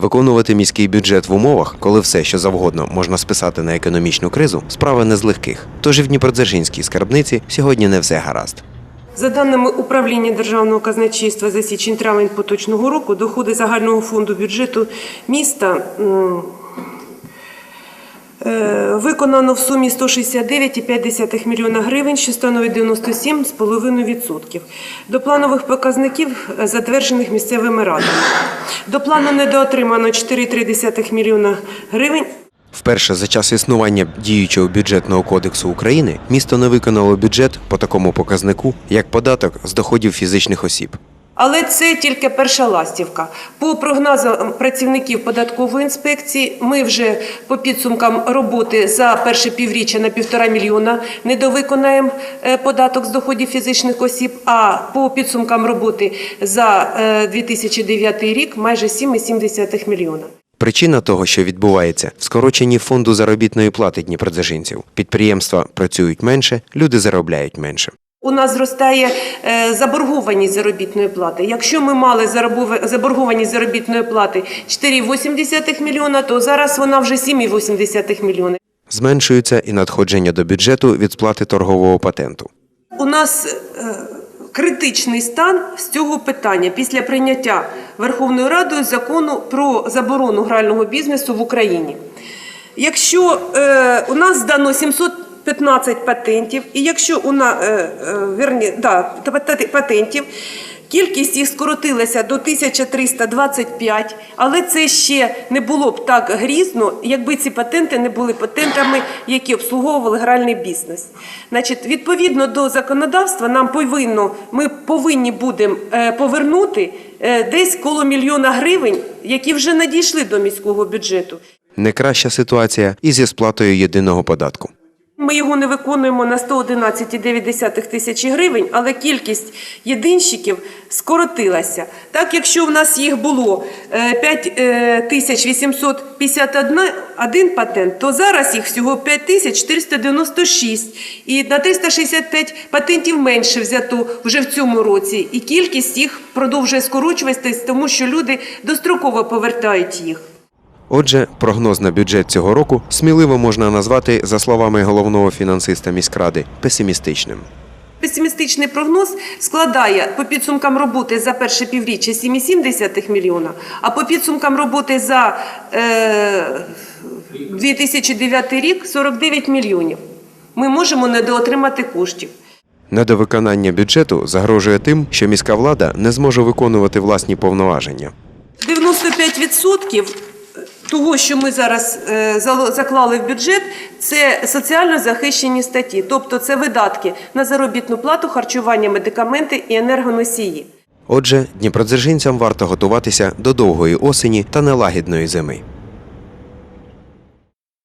Виконувати міський бюджет в умовах, коли все, що завгодно, можна списати на економічну кризу, справа не з легких. Тож і в Дніпродзержинській скарбниці сьогодні не все гаразд. За даними управління Державного казначейства за січень-травень поточного року, доходи загального фонду бюджету міста виконано в сумі 169,5 мільйона гривень, що становить 97,5%. До планових показників, е, затверджених місцевими радами. До плану недоотримано 4,3 мільйона гривень. Вперше за час існування діючого бюджетного кодексу України місто не виконало бюджет по такому показнику, як податок з доходів фізичних осіб. Але це тільки перша ластівка. По прогнозам працівників податкової інспекції, ми вже по підсумкам роботи за перше півріччя на півтора мільйона недовиконаємо е, податок з доходів фізичних осіб. А по підсумкам роботи за е, 2009 рік майже 7,7 мільйона. Причина того, що відбувається, в скороченні фонду заробітної плати дніпродзержинців. Підприємства працюють менше, люди заробляють менше. У нас зростає е, заборгованість заробітної плати. Якщо ми мали заборгованість заробітної плати 4,8 мільйона, то зараз вона вже 7,8 мільйона. Зменшуються і надходження до бюджету від сплати торгового патенту. У нас е, критичний стан з цього питання після прийняття Верховною Радою закону про заборону грального бізнесу в Україні. Якщо е, у нас здано 715 патентів, і якщо у нас е, е, верні, да, патентів, кількість їх скоротилася до 1325, але це ще не було б так грізно, якби ці патенти не були патентами, які обслуговували гральний бізнес. Значить, відповідно до законодавства, нам повинно, ми повинні будемо е, повернути десь коло мільйона гривень, які вже надійшли до міського бюджету. Не краща ситуація і зі сплатою єдиного податку. Ми його не виконуємо на 111,9 тисячі гривень, але кількість єдинщиків скоротилася. Так, якщо в нас їх було е, 5851 патент, то зараз їх всього 5496. І на 365 патентів менше взято вже в цьому році. І кількість їх продовжує скорочуватися, тому що люди достроково повертають їх. Отже, прогноз на бюджет цього року сміливо можна назвати, за словами головного фінансиста міськради, песимістичним. Песимістичний прогноз складає по підсумкам роботи за перше півріччя 7,7 мільйона, а по підсумкам роботи за е, 2009 рік 49 мільйонів. Ми можемо недоотримати коштів. Недовиконання бюджету загрожує тим, що міська влада не зможе виконувати власні повноваження. 95% того, що ми зараз е, заклали в бюджет, це соціально захищені статті, тобто це видатки на заробітну плату, харчування, медикаменти і енергоносії. Отже, дніпродзержинцям варто готуватися до довгої осені та нелагідної зими.